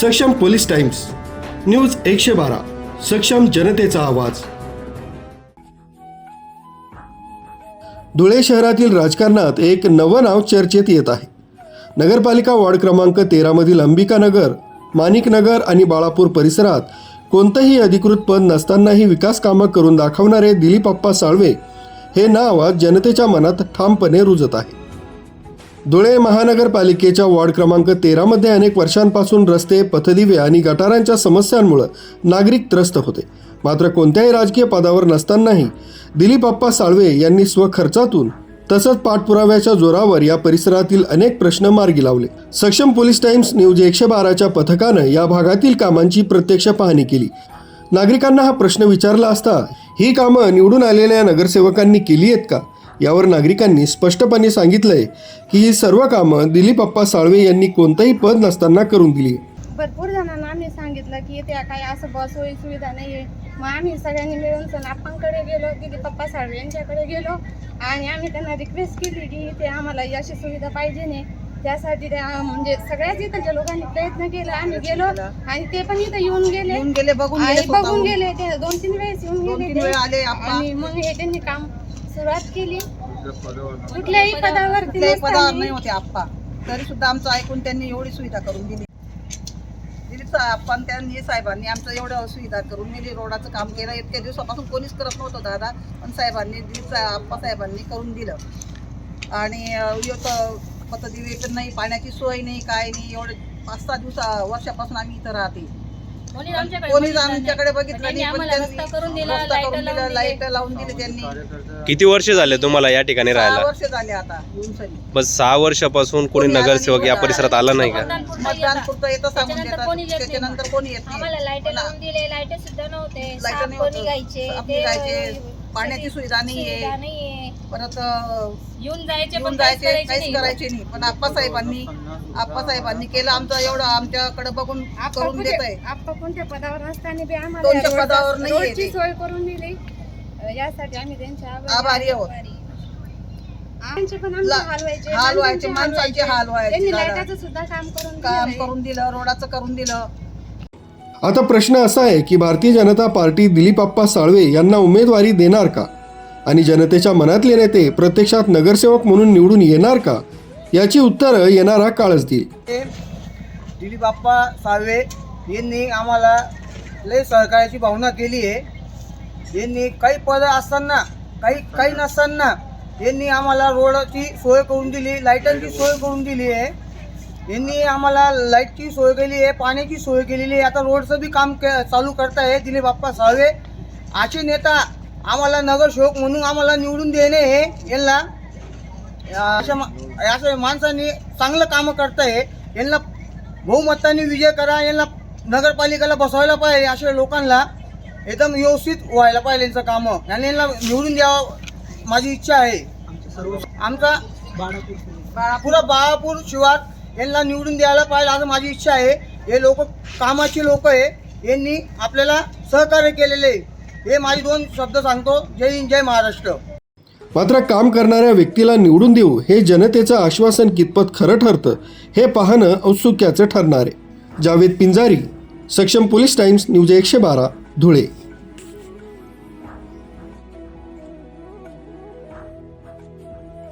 सक्षम police times news एकशे बारा सक्षम जनतेचा आवाज. धुळे शहरातील राजकारणात एक नवं नाव चर्चेत येत आहे. नगरपालिका वॉर्ड क्रमांक तेरामधील अंबिकानगर माणिकनगर आणि बाळापूर परिसरात कोणतंही अधिकृत पद नसतानाही विकास कामं करून दाखवणारे दिलीप अप्पा साळवे हे नाव आज जनतेच्या मनात ठामपणे रुजत आहे. धुळे महानगरपालिकेच्या वॉर्ड क्रमांक तेरामध्ये अनेक वर्षांपासून रस्ते पथदिवे आणि गटारांच्या समस्यांमुळे नागरिक त्रस्त होते. मात्र कोणत्याही राजकीय पदावर नसतानाही दिलीप अप्पा साळवे यांनी स्वखर्चातून तसंच पाठपुराव्याच्या जोरावर या परिसरातील अनेक प्रश्न मार्गी लावले. सक्षम पोलीस टाइम्स न्यूज एकशे बाराच्या पथकानं या भागातील कामांची प्रत्यक्ष पाहणी केली. नागरिकांना हा प्रश्न विचारला असता ही कामं निवडून आलेल्या नगरसेवकांनी केली आहेत का? यावर नागरिकांनी स्पष्टपणे सांगितलंय की ही सर्व कामं दिलीप अप्पा साळवे यांनी कोणतंही पद नसताना करून दिली भरपूर जणांना आम्ही सांगितलं की इथे काय असं बस सोयी सुविधा नाही आहे मग आम्ही सगळ्यांनी मिळून सण आप्पांकडे गेलो दिलीप पप्पा साळवे यांच्याकडे गेलो आणि आम्ही त्यांना रिक्वेस्ट केली की इथे आम्हाला अशी सुविधा पाहिजे नाही त्यासाठी त्या म्हणजे सगळ्याच इथलच्या लोकांनी प्रयत्न केला आम्ही गेलो आणि ते पण इथं येऊन गेले येऊन गेले बघून बघून. गेले ते दोन तीन वेळेस येऊन दोन गेले तीन ते. वेळा आले आप्पा. आणि मग हे त्यांनी काम सुरुवात केली. कुठल्याही पदावरती कुठल्याही पदावर नाही होते आप्पा. तरी सुद्धा आमचं ऐकून त्यांनी एवढी सुविधा करून दिली. आप्पा आणि त्यांनी साहेबांनी आमचं एवढं सुविधा करून दिली. रोडाचं काम केलं. इतक्या दिवसापासून कोणीच करत नव्हतं दादा. पण साहेबांनी दिलीप आप्पा साहेबांनी करून दिलं. आणि पतदिवे नाही पाण्याची सोय नाही काय नाही. एवढे पाच सहा दिवसा वर्षापासून आम्ही इथं राहते. कोणीच आमच्याकडे कोणीच बघितलं नाही. पण त्यांनी रस्ता करून दिला रस्ता लाइट लावून दिलं दिले. लाइट लावून दिले त्यांनी किती वर्ष झाले तुम्हाला या ठिकाणी सहा राहायला वर्ष झाले आता येऊन सरी बस सहा वर्षापासून कोणी कोणी आलं नगरसेवक नाही या बघा. परिसरात आला नाही का मतदान पुरतं येतं सांगून त्याच्यानंतर कोणी देतात येत नाही. त्याच्यानंतर कोणी येत नाही आम्हाला लाइट पण लावून दिले लाइट सुद्धा नव्हते लाइट साप नाही कोणी होतं. घ्यायचे साप ते निघायचे. पाण्याची सुविधा नाहीये. सुविधा नाहीये परत येऊन जायचे येऊन पण काहीच जायचे करायचे काहीच नाही. करायचे नाही पण आप्पासाहेबांनी आप्पासाहेबांनी केलं आमचं एवढं आमच्याकडे बघून आप्पा करून देत आहे आप्पा कोणत्या पदावर असताना बी आम्हाला कोणत्या पदावर रोडची ते. सोय करून दिली यासाठी आम्ही त्यांच्या आभारी आहोत. आमचे पण आमचे ला- हाल व्हायचे हाल व्हायचे, माणसांचे हाल व्हायचे, त्यांनी दादा. लाईटाचं सुद्धा काम करून काम. करून दिलं रोडाचं करून दिलं आता प्रश्न असा आहे की भारतीय जनता पार्टी दिलीप अप्पा साळवे यांना उमेदवारी देणार का आणि जनतेच्या मनातले नेते प्रत्यक्षात नगरसेवक म्हणून निवडून येणार का? याची उत्तरं येणारा काळच देईल. ते दिलीप बाप्पा साळवे यांनी आम्हाला लय सहकार्याची भावना केली आहे. यांनी काही पदं असताना काही काही नसताना यांनी आम्हाला रोडची सोय करून दिली लाईटांची सोय करून दिली आहे. यांनी आम्हाला लाईटची सोय केली आहे पाण्याची सोय केलेली आहे. आता रोडचं बी काम के चालू करताय दिलीप बाप्पा साळवे. असे नेता आम्हाला नगरसेवक म्हणून आम्हाला निवडून देणे हे यांना अशा मा- अशा माणसांनी चांगलं कामं करताय यांना बहुमताने विजय करा यांना नगरपालिकेला बसवायला पाहिजे अशा लोकांना एकदम व्यवस्थित व्हायला पाहिजे यांचं कामं. आणि यांना निवडून द्यावं माझी इच्छा आहे. आमचा पुरा बाळापूर शिवार यांना निवडून द्यायला पाहिजे असं माझी इच्छा आहे. हे लोक कामाची लोक आहे. यांनी आपल्याला सहकार्य केलेले आहे. हे माझे दोन शब्द सांगतो. जय हिंद जय महाराष्ट्र. मात्र काम करणाऱ्या व्यक्तीला निवडून देऊ हे जनतेचं आश्वासन कितपत खरं ठरतं हे पाहणं औत्सुक्याचं ठरणार आहे. जावेद पिंजारी सक्षम पोलीस टाइम्स न्यूज एकशे बारा धुळे.